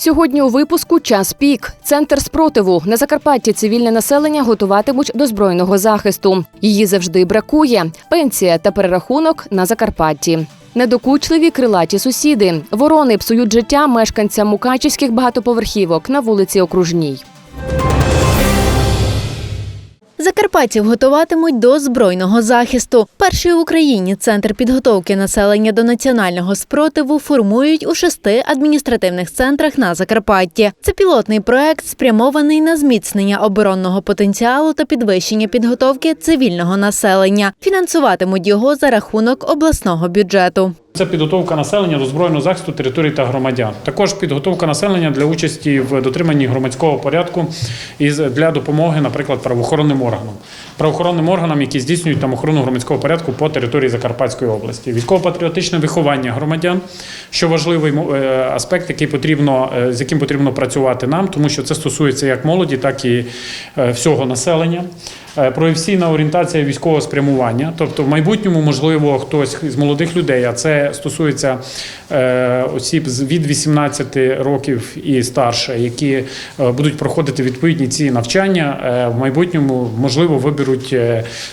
Сьогодні у випуску час пік. Центр спротиву на Закарпатті цивільне населення готуватимуть до збройного захисту. Її завжди бракує. Пенсія та перерахунок на Закарпатті. Недокучливі крилаті сусіди. Ворони псують життя мешканцям мукачівських багатоповерхівок на вулиці Окружній. Закарпатців готуватимуть до збройного захисту. Перший в Україні центр підготовки населення до національного спротиву формують у шести адміністративних центрах на Закарпатті. Це пілотний проект, спрямований на зміцнення оборонного потенціалу та підвищення підготовки цивільного населення. Фінансуватимуть його за рахунок обласного бюджету. Це підготовка населення до збройного захисту територій та громадян. Також підготовка населення для участі в дотриманні громадського порядку і для допомоги, наприклад, правоохоронним органам, правоохоронним органам, які здійснюють там охорону громадського порядку по території Закарпатської області, військово-патріотичне виховання громадян, що важливий е, аспект, який потрібно е, з яким потрібно працювати нам, тому що це стосується як молоді, так і е, всього населення. Е, Професійна орієнтація військового спрямування, тобто в майбутньому, можливо, хтось з молодих людей, а це стосується е, осіб від 18 років і старше, які е, будуть проходити відповідні ці навчання, в майбутньому можливо виберуть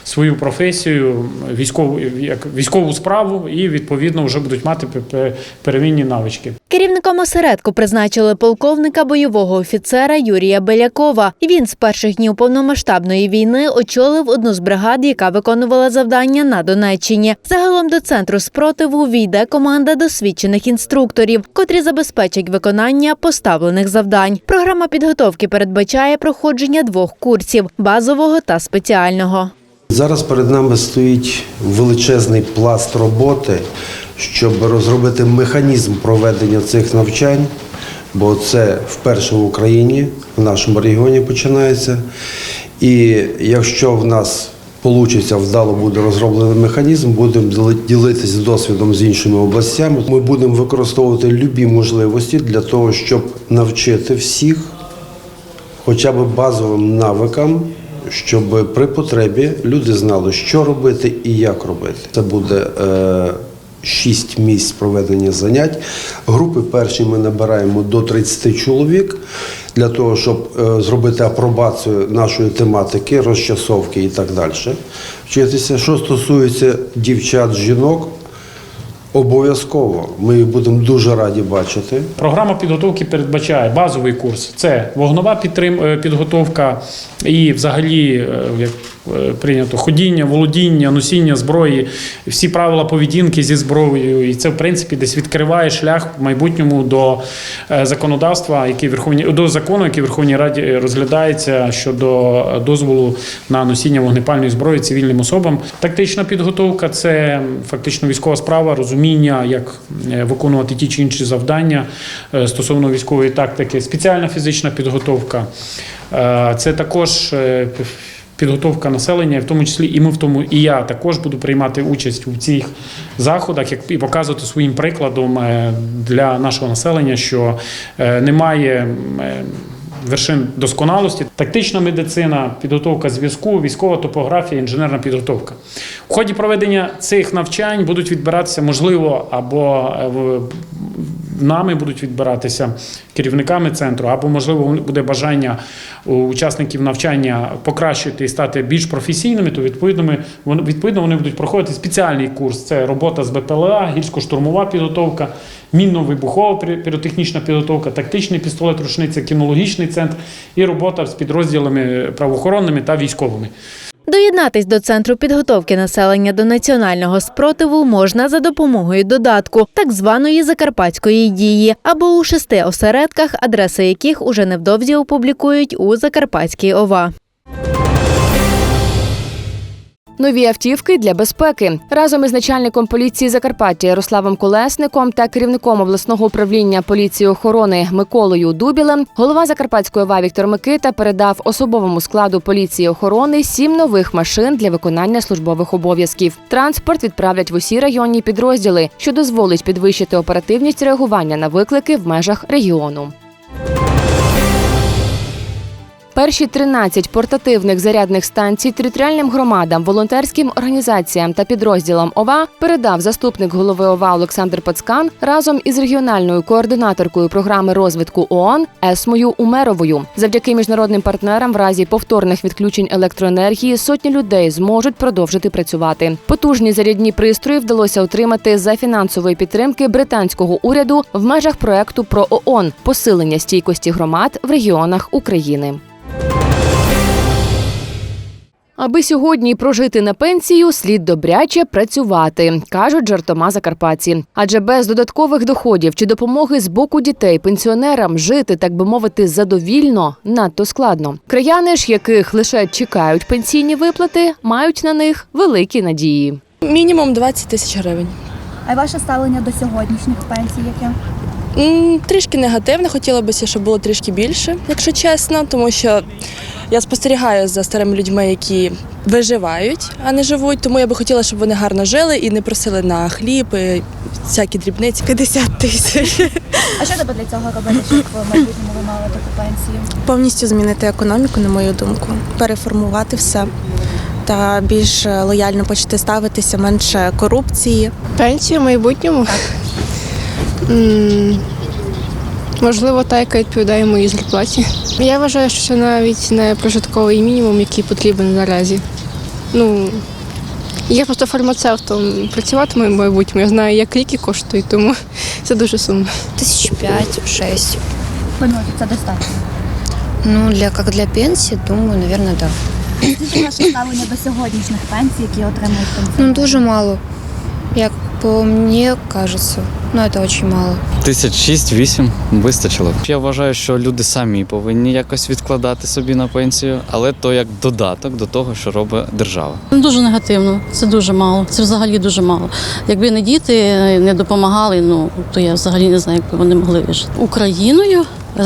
свою професію, військову як військову справу, і відповідно вже будуть мати пе- пе- первинні навички. Керівником осередку призначили полковника бойового офіцера Юрія Белякова. Він з перших днів повномасштабної війни очолив одну з бригад, яка виконувала завдання на Донеччині. Загалом до центру спротиву війде команда досвідчених інструкторів, котрі забезпечать виконання поставлених завдань. Програма підготовки передбачає проходження двох курсів базового та спеціального. Зараз перед нами стоїть величезний пласт роботи, щоб розробити механізм проведення цих навчань, бо це вперше в Україні, в нашому регіоні починається. І якщо в нас Получиться, вдало буде розроблений механізм, будемо діли- ділитися досвідом з іншими областями. Ми будемо використовувати любі можливості для того, щоб навчити всіх хоча б базовим навикам, щоб при потребі люди знали, що робити і як робити. Це буде е, шість місць проведення занять. Групи перші ми набираємо до 30 чоловік для того, щоб е, зробити апробацію нашої тематики, розчасовки і так далі. Вчитися. Що стосується дівчат, жінок, обов'язково ми їх будемо дуже раді бачити. Програма підготовки передбачає базовий курс. Це вогнова підтрим, е, підготовка і взагалі, е, як прийнято, ходіння, володіння, носіння зброї, всі правила поведінки зі зброєю. І це, в принципі, десь відкриває шлях в майбутньому до е, законодавства, який Верховні до закону, який Верховній Раді розглядається щодо дозволу на носіння вогнепальної зброї цивільним особам. Тактична підготовка це фактично військова справа, розуміння, як е, виконувати ті чи інші завдання е, стосовно військової тактики, спеціальна фізична підготовка. Е, Це також е, підготовка населення, в тому числі і ми в тому, і я також буду приймати участь у цих заходах, як і показувати своїм прикладом е, для нашого населення, що е, немає. е, Вершин досконалості, тактична медицина, підготовка зв'язку, військова топографія, інженерна підготовка. У ході проведення цих навчань будуть відбиратися, можливо, або нами будуть відбиратися керівниками центру, або можливо буде бажання учасників навчання покращити і стати більш професійними, то відповідно ми відповідно вони будуть проходити спеціальний курс. Це робота з БПЛА, гірсько-штурмова підготовка, мінно-вибухова піротехнічна підготовка, тактичний пістолет, рушниця, кінологічний центр і робота з підрозділами правоохоронними та військовими. Доєднатись до центру підготовки населення до національного спротиву можна за допомогою додатку, так званої закарпатської дії, або у шести осередках, адреси яких уже невдовзі опублікують у Закарпатській ОВА. Нові автівки для безпеки разом із начальником поліції Закарпаття Ярославом Колесником та керівником обласного управління поліції охорони Миколою Дубілем. Голова Закарпатської ОВА Віктор Микита передав особовому складу поліції охорони сім нових машин для виконання службових обов'язків. Транспорт відправлять в усі районні підрозділи, що дозволить підвищити оперативність реагування на виклики в межах регіону. Перші 13 портативних зарядних станцій територіальним громадам, волонтерським організаціям та підрозділам ОВА передав заступник голови ОВА Олександр Пацкан разом із регіональною координаторкою програми розвитку ООН Есмою Умеровою. Завдяки міжнародним партнерам, в разі повторних відключень електроенергії сотні людей зможуть продовжити працювати. Потужні зарядні пристрої вдалося отримати за фінансової підтримки британського уряду в межах проекту про ООН посилення стійкості громад в регіонах України. Аби сьогодні прожити на пенсію, слід добряче працювати, кажуть жартома закарпатці. Адже без додаткових доходів чи допомоги з боку дітей пенсіонерам жити, так би мовити, задовільно надто складно. Краяни ж, яких лише чекають пенсійні виплати, мають на них великі надії. Мінімум 20 тисяч гривень. А ваше ставлення до сьогоднішніх пенсій яке? Трішки негативне, хотіла б, щоб було трішки більше, якщо чесно, тому що я спостерігаю за старими людьми, які виживають, а не живуть. Тому я би хотіла, щоб вони гарно жили і не просили на хліб, і всякі дрібниці. 50 тисяч. А що треба для цього робити, щоб в майбутньому ви мали таку пенсію? Повністю змінити економіку, на мою думку, переформувати все та більш лояльно почати ставитися, менше корупції. Пенсію в майбутньому? М, Можливо, та, яка відповідає моїй зарплаті. Я вважаю, що це навіть не прожитковий мінімум, який потрібен наразі. Ну, я просто фармацевтом працюватиму в майбутньому. Я знаю, як ліки коштують, тому це дуже сумно. Тысяч пять, шесть. Ви це достатньо? Ну, для как для пенсии, думаю, наверное, да. Скільки ваше ставлення до сьогоднішніх пенсій, які отримують Ну, дуже мало. Як по мне кажется, ну это очень мало. Тисяч шість-вісім вистачило. Я вважаю, що люди самі повинні якось відкладати собі на пенсію, але то як додаток до того, що робить держава. Дуже негативно, це дуже мало. Це взагалі дуже мало. Якби не діти не допомагали, ну то я взагалі не знаю, як би вони могли вижити. Україною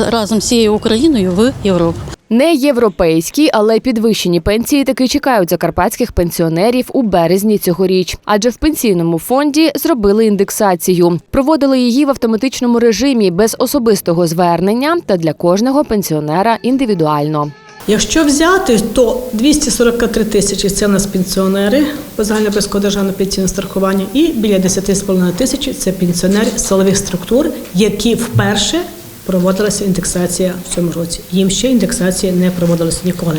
разом з цією Україною в Європу. Не європейські, але підвищені пенсії таки чекають закарпатських пенсіонерів у березні цьогоріч. Адже в пенсійному фонді зробили індексацію. Проводили її в автоматичному режимі без особистого звернення та для кожного пенсіонера індивідуально. Якщо взяти, то 243 тисячі це у нас пенсіонери по загальнообов'язкового державного пенсійного страхування, і біля 10,5 тисяч це пенсіонери силових структур, які вперше проводилася індексація в цьому році. Їм ще індексація не проводилася ніколи.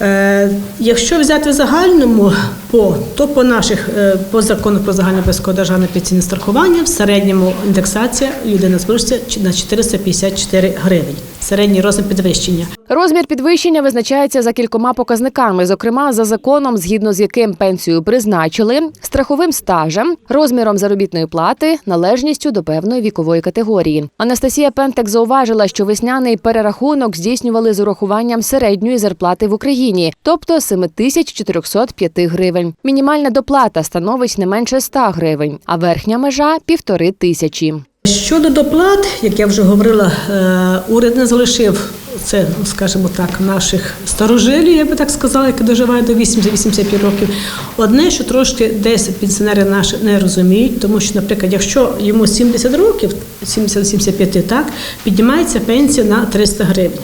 Е, якщо взяти в загальному, по, то по наших е, по закону про загальне державне пенсійне страхування в середньому індексація людина збільшиться на 454 гривень. Середній розмір підвищення. Розмір підвищення визначається за кількома показниками, зокрема за законом, згідно з яким пенсію призначили, страховим стажем, розміром заробітної плати, належністю до певної вікової категорії. Анастасія Пентек зауважила, що весняний перерахунок здійснювали з урахуванням середньої зарплати в Україні, тобто 7405 гривень. Мінімальна доплата становить не менше 100 гривень, а верхня межа півтори тисячі. Щодо доплат, як я вже говорила, е, уряд не залишив це, скажімо так, наших старожилів, я би так сказала, які доживають до 80-85 років. Одне, що трошки десь пенсіонери наші не розуміють, тому що, наприклад, якщо йому 70 років, 70-75, так, піднімається пенсія на 300 гривень.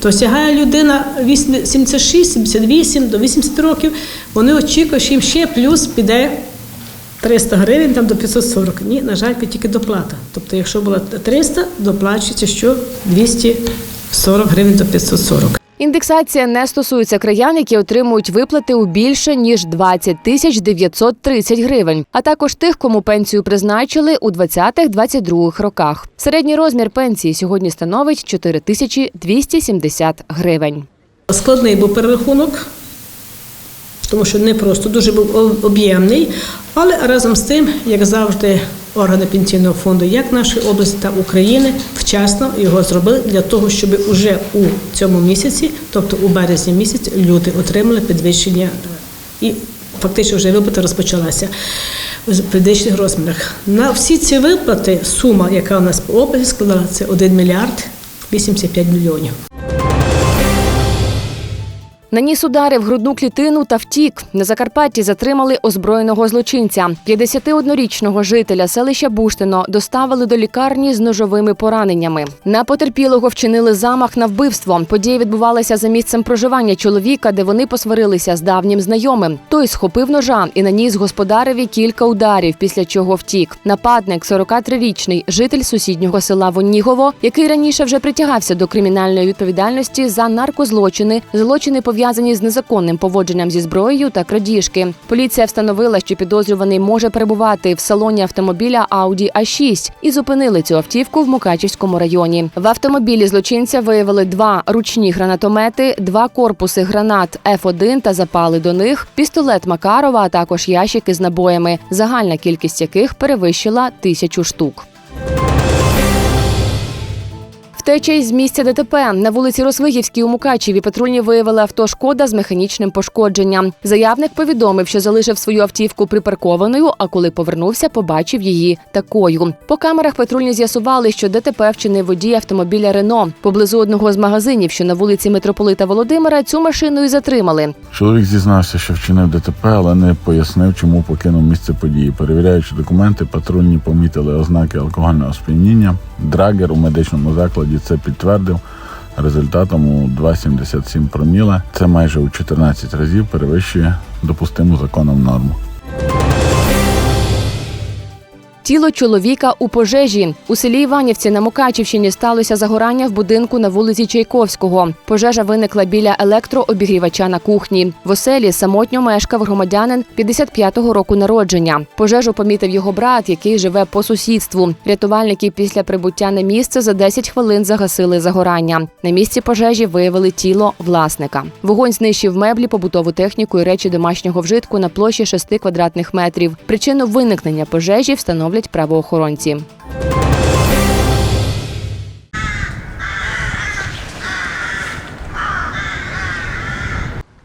То сягає людина 76, 78 до 80 років, вони очікують, що їм ще плюс піде 300 гривень там до 540. Ні, на жаль, тільки доплата. Тобто, якщо було 300, доплачується що 240 гривень до 540. Індексація не стосується краян, які отримують виплати у більше ніж 20 тисяч 930 гривень, а також тих, кому пенсію призначили у 20-22 роках. Середній розмір пенсії сьогодні становить 4 тисячі 270 гривень. Складний був перерахунок, тому що не просто дуже був об'ємний, але разом з тим, як завжди, органи пенсійного фонду, як нашої області та України, вчасно його зробили для того, щоб уже у цьому місяці, тобто у березні місяці, люди отримали підвищення і фактично вже виплата розпочалася в підвищених розмірах. На всі ці виплати сума, яка у нас по області складала, це 1 мільярд 85 мільйонів. Наніс удари в грудну клітину та втік. На Закарпатті затримали озброєного злочинця. 51-річного жителя селища Буштино доставили до лікарні з ножовими пораненнями. На потерпілого вчинили замах на вбивство. Подія відбувалася за місцем проживання чоловіка, де вони посварилися з давнім знайомим. Той схопив ножа і наніс господареві кілька ударів, після чого втік. Нападник, 43-річний житель сусіднього села Вонігово, який раніше вже притягався до кримінальної відповідальності за наркозлочини, злочини пов'язані з незаконним поводженням зі зброєю та крадіжки. Поліція встановила, що підозрюваний може перебувати в салоні автомобіля Audi A6 і зупинили цю автівку в Мукачівському районі. В автомобілі злочинця виявили два ручні гранатомети, два корпуси гранат F1 та запали до них, пістолет Макарова, а також ящики з набоями, загальна кількість яких перевищила тисячу штук. Втеча із місця ДТП на вулиці Росвигівській у Мукачеві патрульні виявили авто шкода з механічним пошкодженням. Заявник повідомив, що залишив свою автівку припаркованою, а коли повернувся, побачив її такою. По камерах патрульні з'ясували, що ДТП вчинив водій автомобіля Рено. Поблизу одного з магазинів, що на вулиці митрополита Володимира, цю машину і затримали. Чоловік зізнався, що вчинив ДТП, але не пояснив, чому покинув місце події. Перевіряючи документи, патрульні помітили ознаки алкогольного сп'яніння. Драгер у медичному закладі це підтвердив. Результатом у 2,77 проміла. Це майже у 14 разів перевищує допустиму законом норму. Тіло чоловіка у пожежі у селі Іванівці на Мукачівщині сталося загорання в будинку на вулиці Чайковського. Пожежа виникла біля електрообігрівача на кухні. В оселі самотньо мешкав громадянин 55-го року народження. Пожежу помітив його брат, який живе по сусідству. Рятувальники після прибуття на місце за 10 хвилин загасили загорання. На місці пожежі виявили тіло власника. Вогонь знищив меблі, побутову техніку і речі домашнього вжитку на площі 6 квадратних метрів. Причину виникнення пожежі встановлять правоохоронці.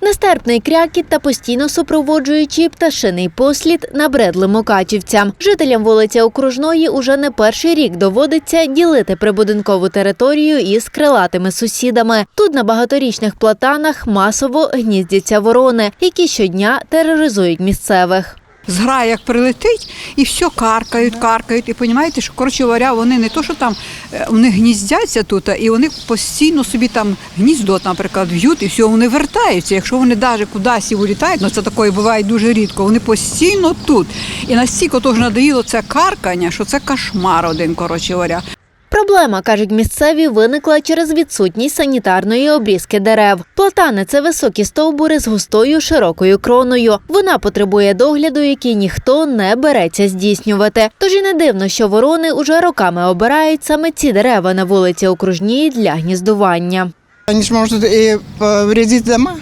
Нестерпний крякіт та постійно супроводжуючий пташиний послід набредли мукачівцям. Жителям вулиці Окружної уже не перший рік доводиться ділити прибудинкову територію із крилатими сусідами. Тут на багаторічних платанах масово гніздяться ворони, які щодня тероризують місцевих. Зграя як прилетить, і все каркають, каркають. І розумієте, що коротше говоря, вони не то, що там е, вони гніздяться тут, і вони постійно собі там гніздо, наприклад, в'ють, і все, вони вертаються. Якщо вони навіть кудись і вилітають, ну це такое буває дуже рідко. Вони постійно тут. І настільки то ж надоїло це каркання, що це кошмар один, коротше говоря. Проблема, кажуть місцеві, виникла через відсутність санітарної обрізки дерев. Платани це високі стовбури з густою широкою кроною. Вона потребує догляду, який ніхто не береться здійснювати. Тож і не дивно, що ворони уже роками обирають саме ці дерева на вулиці Окружній для гніздування. Они же могут и повредить дома,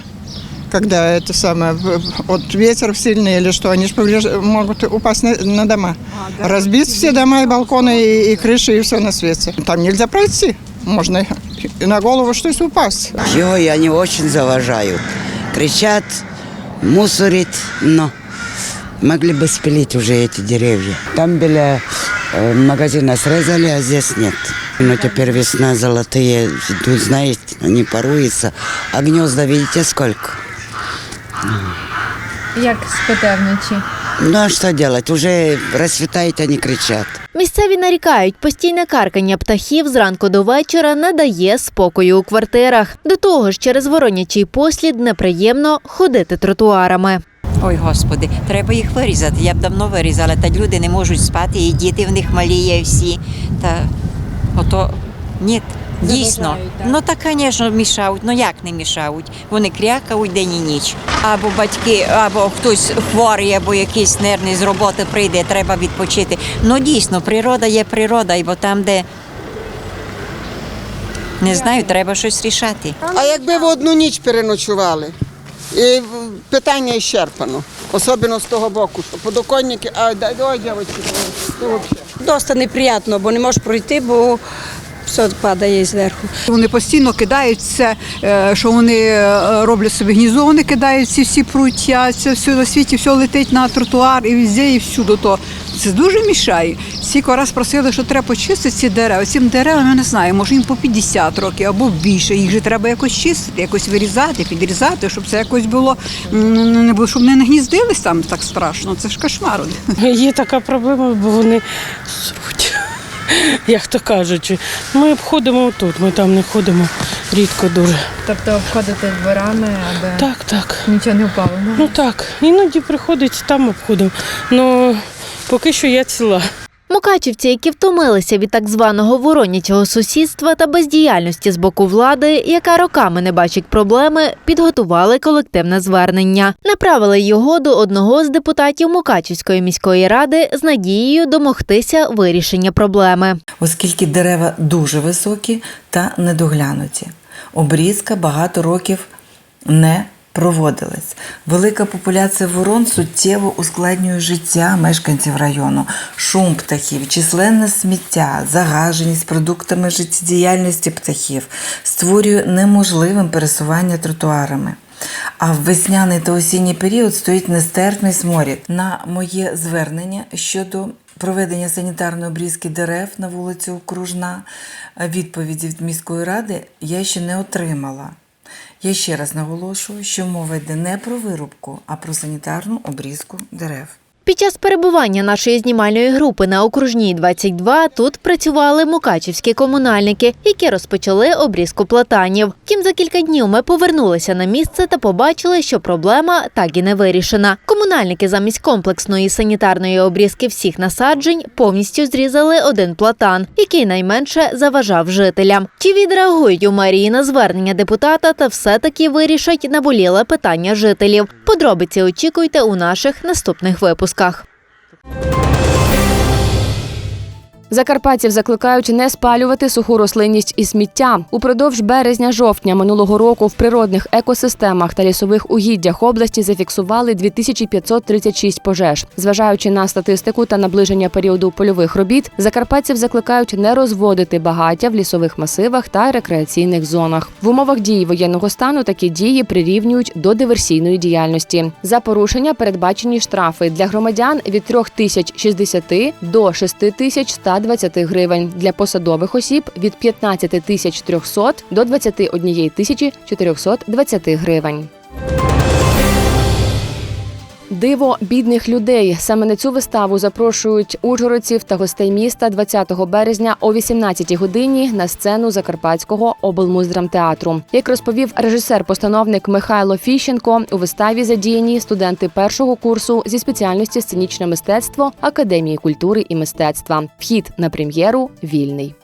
когда это самое, в- вот ветер сильный или что, они же могут упасть на, на дома. Разбить все дома и балконы, и, и крыши, и все на свете. Там нельзя пройти. Можно и на голову что-то упасть. И они очень заважают. Кричат, мусорит, но могли бы спилить уже эти деревья. Там біля э, магазина срезали, а здесь нет. Но теперь весна золотые идут, знаете, они поруются. А гнезда видите сколько? Як спите вночі? Ну а что делать? Уже расцветает, они кричат. Місцеві нарікають, постійне каркання птахів зранку до вечора не дає спокою у квартирах. До того ж, через воронячий послід неприємно ходити тротуарами. Ой, господи, треба їх вирізати. Я б давно вирізала, та люди не можуть спати, і діти в них малі є всі. Та ото ні. Дійсно, ну так, звісно, мішають. Ну як не мішають? Вони крякають день і ніч. Або батьки, або хтось хворий, або якийсь нервний з роботи прийде, треба відпочити. Ну дійсно, природа є природа, і бо там, де не знаю, треба щось рішати. А якби в одну ніч переночували, і питання ісчерпано. Особливо з того боку, що подоконники, а ой, дівчатки, то взагалі. Доста неприємно, бо не можеш пройти, бо все падає зверху. Вони постійно кидають це, е, що вони е, роблять собі гніздо, вони кидають ці всі пруття, це все на світі, все летить на тротуар і везде, і всюди. То це дуже мішає. Скільки раз просили, що треба почистити ці дерева. Цим деревам я не знаю, може їм по 50 років або більше. Їх же треба якось чистити, якось вирізати, підрізати, щоб це якось було не було, щоб не гніздились там так страшно. Це ж кошмар. Є така проблема, бо вони як то кажучи. Ми обходимо тут, ми там не ходимо рідко дуже. Тобто обходити дворами, аби Так, так. нічого не впало. Ну, Ну так, іноді приходить, там обходимо. Ну поки що я ціла. Мукачівці, які втомилися від так званого воронячого сусідства та бездіяльності з боку влади, яка роками не бачить проблеми, підготували колективне звернення. Направили його до одного з депутатів Мукачівської міської ради з надією домогтися вирішення проблеми. оскільки дерева дуже високі та недоглянуті. Обрізка багато років не проводилась. Велика популяція ворон суттєво ускладнює життя мешканців району. Шум птахів, численне сміття, загаженість продуктами життєдіяльності птахів створює неможливим пересування тротуарами. А в весняний та осінній період стоїть нестерпний сморід. На моє звернення щодо проведення санітарної обрізки дерев на вулиці Окружна відповіді від міської ради я ще не отримала. Я ще раз наголошую, що мова йде не про вирубку, а про санітарну обрізку дерев. Під час перебування нашої знімальної групи на окружній 22 тут працювали мукачівські комунальники, які розпочали обрізку платанів. Втім, за кілька днів ми повернулися на місце та побачили, що проблема так і не вирішена. Комунальники замість комплексної санітарної обрізки всіх насаджень повністю зрізали один платан, який найменше заважав жителям. Чи відреагують у мерії на звернення депутата та все-таки вирішать наболіле питання жителів? Подробиці очікуйте у наших наступних випусках візках. Закарпатців закликають не спалювати суху рослинність і сміття. Упродовж березня-жовтня минулого року в природних екосистемах та лісових угіддях області зафіксували 2536 пожеж. Зважаючи на статистику та наближення періоду польових робіт, закарпатців закликають не розводити багаття в лісових масивах та рекреаційних зонах. В умовах дії воєнного стану такі дії прирівнюють до диверсійної діяльності. За порушення передбачені штрафи для громадян від 3060 до 6120 гривень, для посадових осіб від 15 тисяч 300 до 21 тисячі 420 гривень. Диво бідних людей. Саме на цю виставу запрошують ужгородців та гостей міста 20 березня о 18 годині на сцену Закарпатського облмуздрамтеатру. Як розповів режисер-постановник Михайло Фіщенко, у виставі задіяні студенти першого курсу зі спеціальності сценічне мистецтво Академії культури і мистецтва. Вхід на прем'єру вільний.